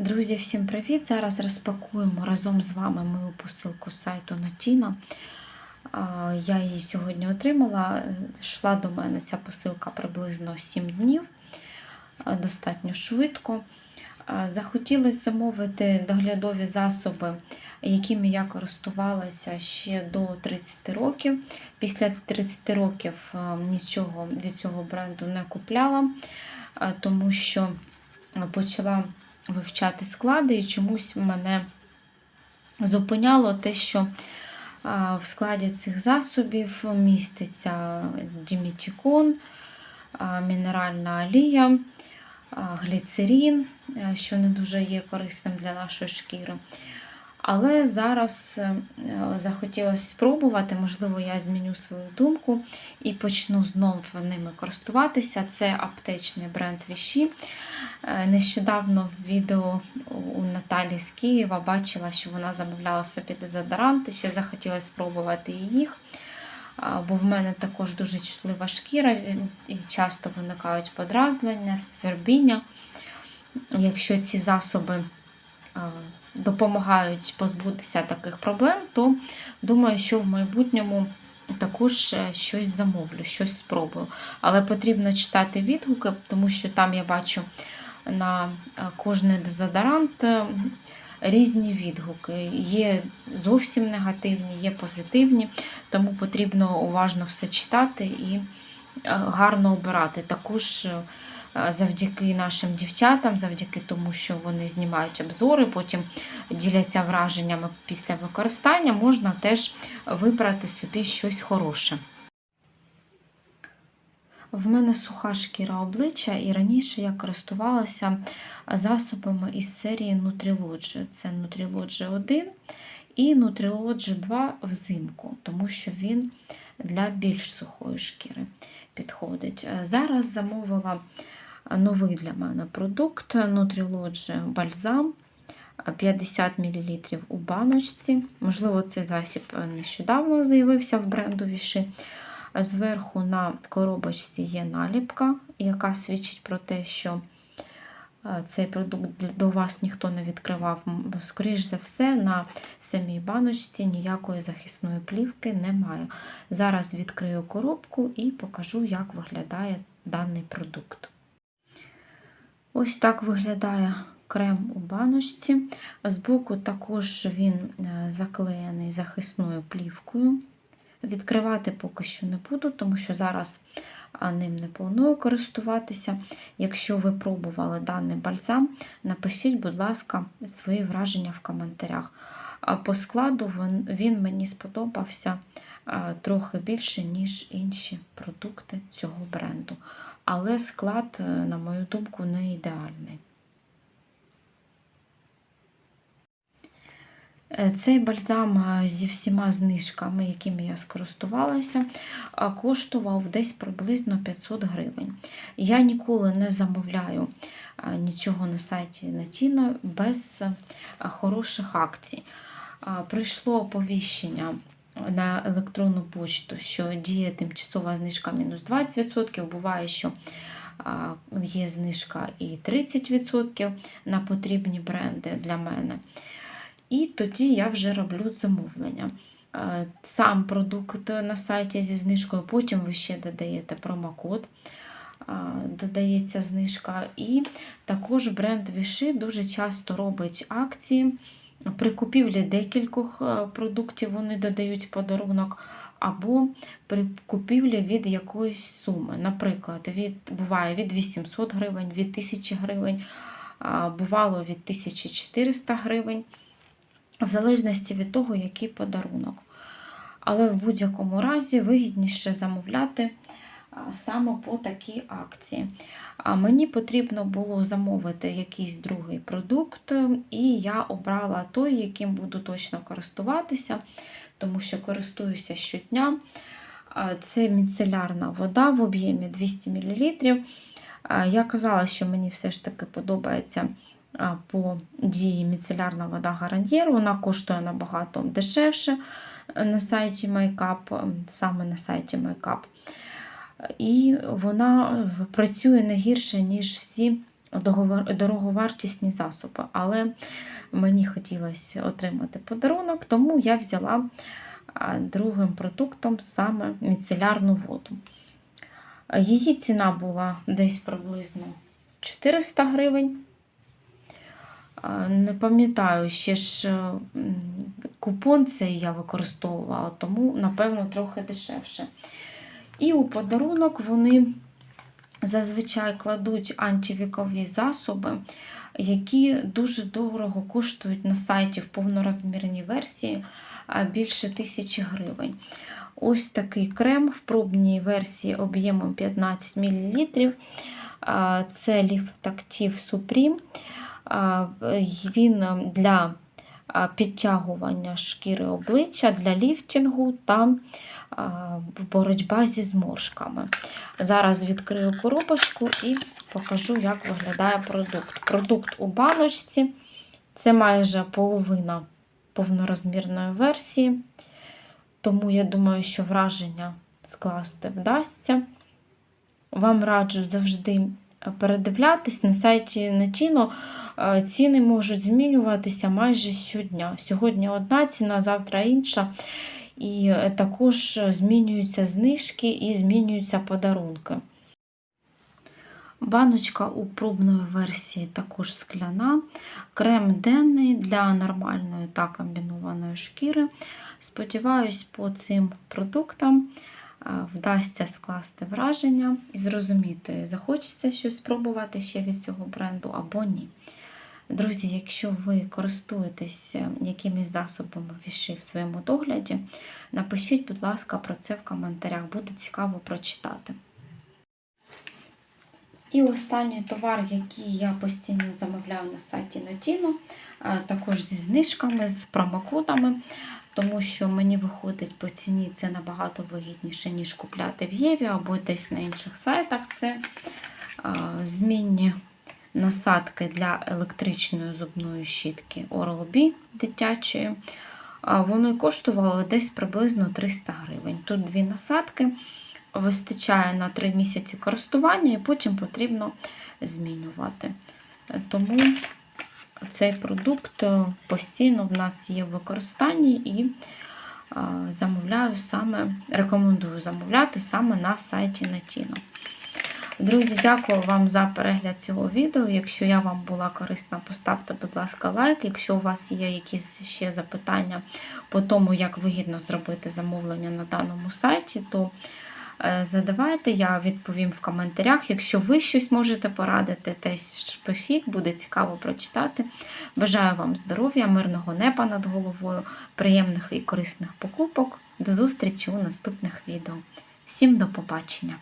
Друзі, всім привіт! Зараз розпакуємо разом з вами мою посилку з сайту Натіна. Я її сьогодні отримала. Йшла до мене ця посилка приблизно 7 днів, достатньо швидко. Захотілося замовити доглядові засоби, якими я користувалася ще до 30 років. Після 30 років нічого від цього бренду не купляла, тому що почала вивчати склади, і чомусь мене зупиняло те, що в складі цих засобів міститься дімітікон, мінеральна олія, гліцерін, гліцерин, що не дуже є корисним для нашої шкіри. Але зараз е, захотілося спробувати, можливо, я зміню свою думку і почну знову ними користуватися. Це аптечний бренд Віші. Е, Нещодавно в відео у Наталі з Києва бачила, що вона замовляла собі дезодоранти, ще захотіла спробувати їх. Бо в мене також дуже чутлива шкіра і часто виникають подразнення, свербіння. Якщо ці засоби допомагають позбутися таких проблем, то думаю, що в майбутньому також е, щось замовлю, щось спробую. Але потрібно читати відгуки, тому що там я бачу на е, кожний дезодорант е, різні відгуки. Є зовсім негативні, є позитивні, тому потрібно уважно все читати і гарно обирати. Також завдяки нашим дівчатам, завдяки тому, що вони знімають обзори, потім діляться враженнями після використання, можна теж вибрати собі щось хороше. В мене суха шкіра обличчя, і раніше я користувалася засобами із серії Nutrilodge. Це Nutrilodge 1 і Nutrilodge 2 взимку, тому що він для більш сухої шкіри підходить. Зараз замовила новий для мене продукт Nutrilodge бальзам 50 мл у баночці. Можливо, цей засіб нещодавно з'явився в бренду Віши. Зверху на коробочці є наліпка, яка свідчить про те, що цей продукт до вас ніхто не відкривав. Скоріш за все, на самій баночці ніякої захисної плівки немає. Зараз відкрию коробку і покажу, як виглядає даний продукт. Ось так виглядає крем у баночці. Збоку також він заклеєний захисною плівкою. Відкривати поки що не буду, тому що зараз ним не планую користуватися. Якщо ви пробували даний бальзам, напишіть, будь ласка, свої враження в коментарях. По складу він мені сподобався трохи більше, ніж інші продукти цього бренду. Але склад, е, на мою думку, не ідеальний. Е, цей бальзам зі всіма знижками, якими я скористувалася, коштував десь приблизно 500 гривень. Я ніколи не замовляю нічого на сайті Натіно без хороших акцій. Прийшло оповіщення на електронну почту, що діє тимчасова знижка мінус 20%. Буває, що є знижка і 30% на потрібні бренди для мене. І тоді я вже роблю замовлення. Сам продукт на сайті зі знижкою, потім ви ще додаєте промокод, додається знижка. І також бренд Віши дуже часто робить акції. При купівлі декількох продуктів вони додають подарунок, або при купівлі від якоїсь суми. Наприклад, від, буває від 800 гривень, від 1000 гривень, бувало від 1400 гривень в залежності від того, який подарунок. Але в будь-якому разі вигідніше замовляти саме по такій акції. А мені потрібно було замовити якийсь другий продукт, і я обрала той, яким буду точно користуватися, тому що користуюся щодня. Це міцелярна вода в об'ємі 200 мл. Я казала, що мені все ж таки подобається по дії міцелярна вода гарантєру. Вона коштує набагато дешевше на сайті Майкап, саме на сайті Майкап. І вона працює не гірше, ніж всі дороговартісні засоби. Але мені хотілося отримати подарунок, тому я взяла другим продуктом саме міцелярну воду. Її ціна була десь приблизно 400 гривень. Не пам'ятаю, ще ж е, купон цей я використовувала, тому, напевно, трохи дешевше. І у подарунок вони зазвичай кладуть антивікові засоби, які дуже дорого коштують на сайті в повнорозмірній версії більше тисячі гривень. Ось такий крем в пробній версії об'ємом 15 мл. Це Lifactive Supreme. Він для підтягування шкіри обличчя, для ліфтінгу та боротьба зі зморшками. Зараз відкрию коробочку і покажу, як виглядає продукт. Продукт у баночці це майже половина повнорозмірної версії, тому я думаю, що враження скласти вдасться. Вам раджу завжди передивлятись на сайті Netino. Е, Ціни можуть змінюватися майже щодня. Сьогодні одна ціна, завтра інша. І е, також змінюються знижки і змінюються подарунки. Баночка у пробної версії також скляна. Крем денний для нормальної та комбінованої шкіри. Сподіваюсь, по цим продуктам вдасться скласти враження і зрозуміти, захочеться щось спробувати ще від цього бренду або ні. Друзі, якщо ви користуєтесь е, якимись засобами віші в своєму догляді, напишіть, будь ласка, про це в коментарях, буде цікаво прочитати. І останній товар, який я постійно замовляю на сайті Notino, е, також зі знижками, з промокодами, тому що мені виходить по ціні це набагато вигідніше, ніж купляти в Єві або десь на інших сайтах. Це е, змінні насадки для електричної зубної щітки Oral-B дитячої. Вони коштували десь приблизно 300 гривень. Тут дві насадки вистачає на 3 місяці користування, і потім потрібно змінювати. Тому цей продукт постійно в нас є в використанні і замовляю саме, рекомендую замовляти саме на сайті Natino. Друзі, дякую вам за перегляд цього відео. Якщо я вам була корисна, поставте, будь ласка, лайк. Якщо у вас є якісь ще запитання по тому, як вигідно зробити замовлення на даному сайті, то е, задавайте, я відповім в коментарях. Якщо ви щось можете порадити, теж пишіть, буде цікаво прочитати. Бажаю вам здоров'я, мирного неба над головою, приємних і корисних покупок. До зустрічі у наступних відео. Всім до побачення!